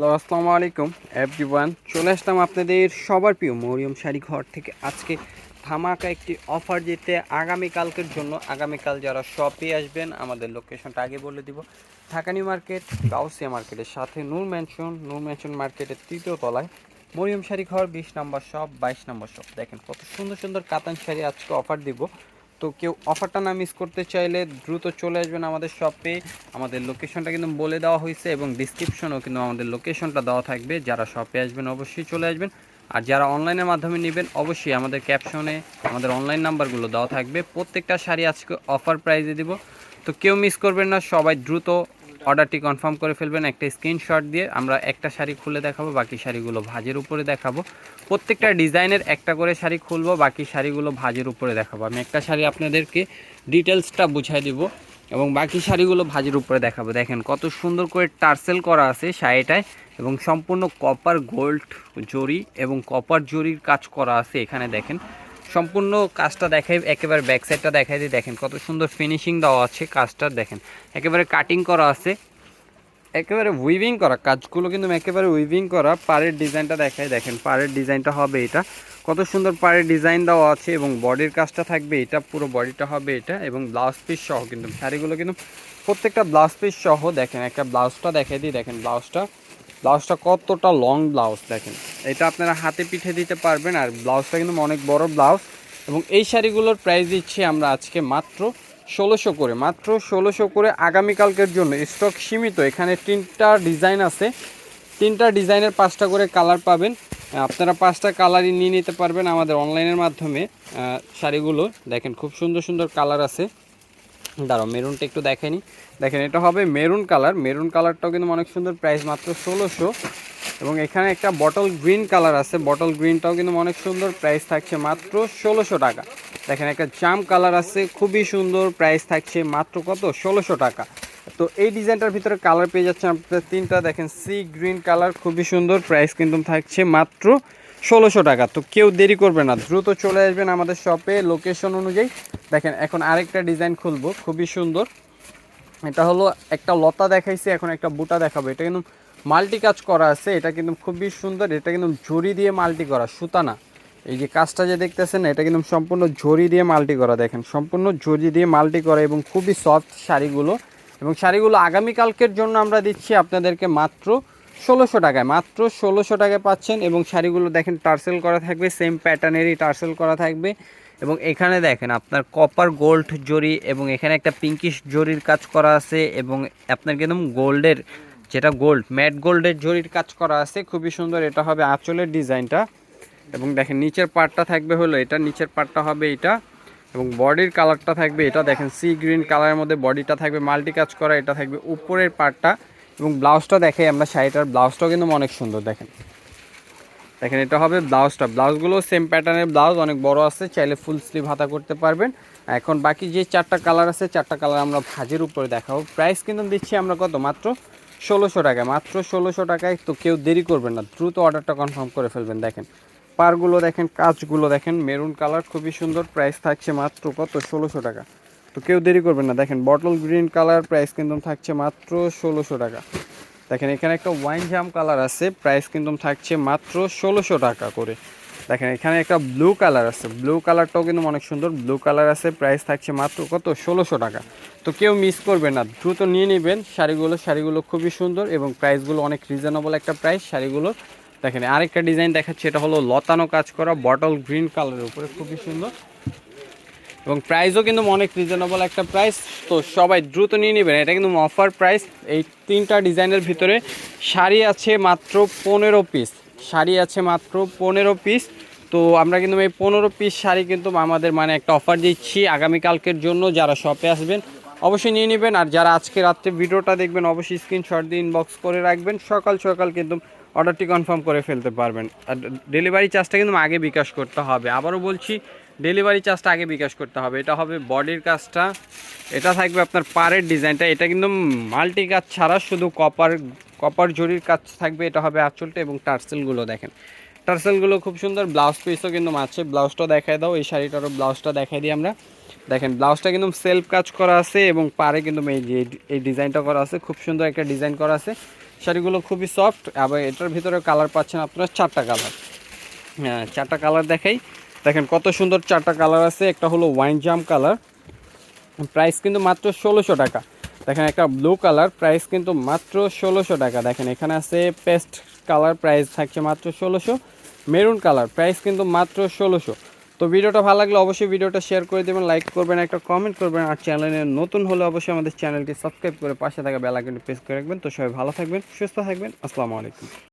Hello, আসসালামু আলাইকুম everyone চলে আসলাম আপনাদের সবার প্রিয় মরিয়ম শাড়ি ঘর থেকে। আজকে ধামাকা একটি অফার দিতে আগামীকালকের জন্য। আগামীকাল যারা শপে আসবেন, আমাদের লোকেশনটা আগে বলে দিব। ঢাকা নিউ মার্কেট, গাউসিয়া মার্কেটের সাথে নূর ম্যানশন নূর ম্যানশন মার্কেটের তৃতীয় তলায়। মরিয়ম শাড়ি ঘর, বিশ নম্বর শপ বাইশ নম্বর শপ দেখেন কত সুন্দর সুন্দর কাতান শাড়ি আজকে অফার দিব। তো কেউ অফারটা না মিস করতে চাইলে দ্রুত চলে আসবেন আমাদের শপে আমাদের লোকেশনটা কিন্তু বলে দেওয়া হয়েছে এবং ডিসক্রিপশনও কিন্তু আমাদের লোকেশনটা দেওয়া থাকবে। যারা শপে আসবেন অবশ্যই চলে আসবেন। আর যারা অনলাইনের মাধ্যমে নেবেন, অবশ্যই আমাদের ক্যাপশনে আমাদের অনলাইন নাম্বারগুলো দেওয়া থাকবে। প্রত্যেকটা শাড়ি আজকে অফার প্রাইজে দিব। তো কেউ মিস করবেন না, সবাই দ্রুত অর্ডারটি কনফার্ম করে ফেলবেন একটা স্ক্রিনশট দিয়ে আমরা একটা শাড়ি খুলে দেখাবো বাকি শাড়িগুলো ভাজের উপরে দেখাবো। প্রত্যেকটা ডিজাইনের একটা করে শাড়ি খুলবো বাকি শাড়িগুলো ভাজের উপরে দেখাবো। আমি একটা শাড়ি আপনাদেরকে ডিটেলসটা বুঝাই দিব এবং বাকি শাড়িগুলো ভাজের উপরে দেখাবো। দেখেন কত সুন্দর করে টার্সেল করা আছে শাড়িটায় এবং সম্পূর্ণ কপার গোল্ড জরি এবং কপার জরির কাজ করা আছে এখানে দেখেন। সম্পূর্ণ কাজটা দেখাই, একেবারে ব্যাক সাইডটা দেখাই দিই দেখেন, কত সুন্দর ফিনিশিং দেওয়া আছে কাজটা দেখেন। একেবারে কাটিং করা আছে, একেবারে উইভিং করা, কাজগুলো কিন্তু একেবারে উইভিং করা, পাড়ের ডিজাইনটা দেখাই, দেখেন পাড়ের ডিজাইনটা হবে এটা। কত সুন্দর পাড়ের ডিজাইন দেওয়া আছে এবং বডির কাজটা থাকবে এটা, পুরো বডিটা হবে এটা এবং ব্লাউজ পিস সহ কিন্তু শাড়িগুলো কিন্তু প্রত্যেকটা ব্লাউজ পিস সহ, দেখেন একটা ব্লাউজটা দেখাই দিই দেখেন ব্লাউজটা ব্লাউজটা কতটা লং ব্লাউজ দেখেন। এটা আপনারা হাতে পিঠে দিতে পারবেন, আর ব্লাউজটা কিন্তু অনেক বড় ব্লাউজ। এবং এই শাড়িগুলোর প্রাইস দিচ্ছি আমরা আজকে মাত্র ষোলোশো করে, মাত্র ষোলোশো করে আগামীকালকের জন্য। স্টক সীমিত, এখানে তিনটা ডিজাইন আছে। তিনটা ডিজাইনের পাঁচটা করে কালার পাবেন। আপনারা পাঁচটা কালারই নিয়ে নিতে পারবেন আমাদের অনলাইনের মাধ্যমে শাড়িগুলো। দেখেন খুব সুন্দর সুন্দর কালার আছে। দাঁড়াও, মেরুনটা একটু দেখেনি। দেখেন, এটা হবে মেরুন কালার। মেরুন কালারটাও কিন্তু অনেক সুন্দর প্রাইস মাত্র ষোলোশো। এবং এখানে একটা বটল গ্রিন কালার আছে। বটল গ্রিনটাও কিন্তু অনেক সুন্দর প্রাইস থাকছে মাত্র ষোলোশো টাকা। দেখেন, একটা জাম কালার আছে। খুবই সুন্দর প্রাইস থাকছে মাত্র কত? ষোলোশো টাকা। তো এই ডিজাইনটার ভিতরে কালার পেয়ে যাচ্ছেন আপনার তিনটা। দেখেন, সি গ্রিন কালার, খুবই সুন্দর প্রাইস কিন্তু থাকছে মাত্র ষোলোশো টাকা। তো কেউ দেরি করবে না, দ্রুত চলে আসবেন আমাদের শপে লোকেশন অনুযায়ী। দেখেন, এখন আরেকটা ডিজাইন খুলবো, খুবই সুন্দর। এটা হলো একটা লতা দেখাইছে, এখন একটা বুটা দেখাবো। এটা কিন্তু মাল্টি কাজ করা আছে, এটা কিন্তু খুবই সুন্দর, এটা কিন্তু জরি দিয়ে মাল্টি করা, সুতা না। এই যে কাজটা যে দেখতেছেন, এটা কিন্তু সম্পূর্ণ জরি দিয়ে মাল্টি করা, দেখেন। সম্পূর্ণ জরি দিয়ে মাল্টি করা এবং খুবই সফট শাড়িগুলো। এবং শাড়িগুলো আগামীকালকের জন্য আমরা দিচ্ছি আপনাদেরকে মাত্র ষোলোশো টাকায়, মাত্র ষোলোশো টাকায় পাচ্ছেন এবং শাড়িগুলো দেখেন টার্সেল করা থাকবে সেম প্যাটার্নেরই টার্সেল করা থাকবে। এবং এখানে দেখেন আপনার কপার গোল্ড জরি এবং এখানে একটা পিঙ্কিশ জরির কাজ করা আছে এবং আপনার কিন্তু গোল্ডের, যেটা গোল্ড ম্যাট গোল্ডের জরির কাজ করা আছে, খুবই সুন্দর। এটা হবে আঁচলের ডিজাইনটা। এবং দেখেন নিচের পার্টটা থাকবে হলো এটা, নিচের পার্টটা হবে এটা। এবং বডির কালারটা থাকবে এটা। দেখেন সি গ্রিন কালারের মধ্যে বডিটা থাকবে মাল্টি কাজ করা, এটা থাকবে উপরের পার্টটা এবং ব্লাউজটা দেখাই আমরা শাড়িটার ব্লাউজটাও কিন্তু অনেক সুন্দর, দেখেন। দেখেন, এটা হবে ব্লাউজটা। ব্লাউজগুলো সেম প্যাটার্নের ব্লাউজ, অনেক বড় আছে, চাইলে ফুল স্লিভ হাতা করতে পারবেন। এখন বাকি যে চারটা কালার আছে, চারটা কালার আমরা ভাজের উপরে দেখাবো। প্রাইস কিন্তু দিচ্ছি আমরা কত? মাত্র ষোলোশো টাকায়। মাত্র ষোলোশো টাকায় তো কেউ দেরি করবেন না। দ্রুত অর্ডারটা কনফার্ম করে ফেলবেন, দেখেন। পারগুলো দেখেন, কাজগুলো দেখেন মেরুন কালার খুবই সুন্দর প্রাইস থাকছে মাত্র কত? ষোলোশো টাকা। তো কেউ দেরি করবেন না। দেখেন বটল গ্রিন কালার প্রাইস কিন্তু থাকছে মাত্র ষোলোশো টাকা। দেখেন, এখানে একটা ওয়াইন জাম কালার আছে প্রাইস কিন্তু থাকছে মাত্র ষোলোশো টাকা করে। দেখেন, এখানে একটা ব্লু কালার আছে। ব্লু কালারটাও কিন্তু অনেক সুন্দর। ব্লু কালার আছে প্রাইস থাকছে মাত্র কত? ষোলোশো টাকা। তো কেউ মিস করবেন না। দ্রুত নিয়ে নেবেন। শাড়িগুলো শাড়িগুলো খুবই সুন্দর এবং প্রাইসগুলো অনেক রিজনেবল একটা প্রাইস শাড়িগুলোর দেখেন, আরেকটা ডিজাইন দেখাচ্ছে, এটা হলো লতানো কাজ করা বটল গ্রিন কালারের উপরে। খুবই সুন্দর। এবং প্রাইসও কিন্তু অনেক রিজনেবল একটা প্রাইস তো সবাই দ্রুত নিয়ে নেবেন। এটা কিন্তু অফার প্রাইস এই তিনটা ডিজাইনের ভিতরে শাড়ি আছে মাত্র পনেরো পিস শাড়ি আছে মাত্র পনেরো পিস তো আমরা কিন্তু এই পনেরো পিস শাড়ি কিন্তু আমাদের মানে একটা অফার দিচ্ছি আগামীকালকের জন্য, যারা শপে আসবেন, অবশ্যই নিয়ে নেবেন। আর যারা আজকে রাত্রে ভিডিওটা দেখবেন, অবশ্যই স্ক্রিনশট দিয়ে ইনবক্স করে রাখবেন। সকাল সকাল কিন্তু অর্ডারটি কনফার্ম করে ফেলতে পারবেন। আর ডেলিভারি চার্জটা কিন্তু আগে বিকাশ করতে হবে। আবারও বলছি ডেলিভারি চার্জটা আগে বিকাশ করতে হবে। এটা হবে বডির কাজটা। এটা থাকবে আপনার পাড়ের ডিজাইনটা। এটা কিন্তু মাল্টি কাজ ছাড়া শুধু কপার কপার জরির কাজ থাকবে। এটা হবে আঁচলটা এবং টার্সেলগুলো দেখেন। টার্সেলগুলো খুব সুন্দর। ব্লাউজ পিসও কিন্তু আছে। ব্লাউজটা দেখায় দাও। এই শাড়িটারও ব্লাউজটা দেখাই দিই আমরা। দেখেন, ব্লাউজটা কিন্তু সেলফ কাজ করা আছে এবং পারে কিন্তু এই যে এই ডিজাইনটা করা আছে, খুব সুন্দর একটা ডিজাইন করা আছে। শাড়িগুলো খুবই সফট আবার এটার ভিতরে কালার পাচ্ছেন আপনারা চারটা কালার হ্যাঁ চারটা কালার দেখাই। দেখেন কত সুন্দর চারটা কালার আছে, একটা হলো ওয়াইন জাম কালার প্রাইস কিন্তু মাত্র ষোলোশো টাকা। দেখেন একটা ব্লু কালার প্রাইস কিন্তু মাত্র ষোলোশো টাকা। দেখেন এখানে আছে পেস্ট কালার প্রাইস থাকছে মাত্র ষোলোশো। মেরুন কালার প্রাইস কিন্তু মাত্র ষোলোশো। তো ভিডিওটা ভালো লাগলে অবশ্যই ভিডিওটা শেয়ার করে দেবেন লাইক করবেন, একটা কমেন্ট করবেন, আর চ্যানেলে নতুন হলে অবশ্যই আমাদের চ্যানেলটি সাবস্ক্রাইব করে পাশে থাকা বেল প্রেস করে রাখবেন। তো সবাই ভালো থাকবেন, সুস্থ থাকবেন, আসসালামু আলাইকুম।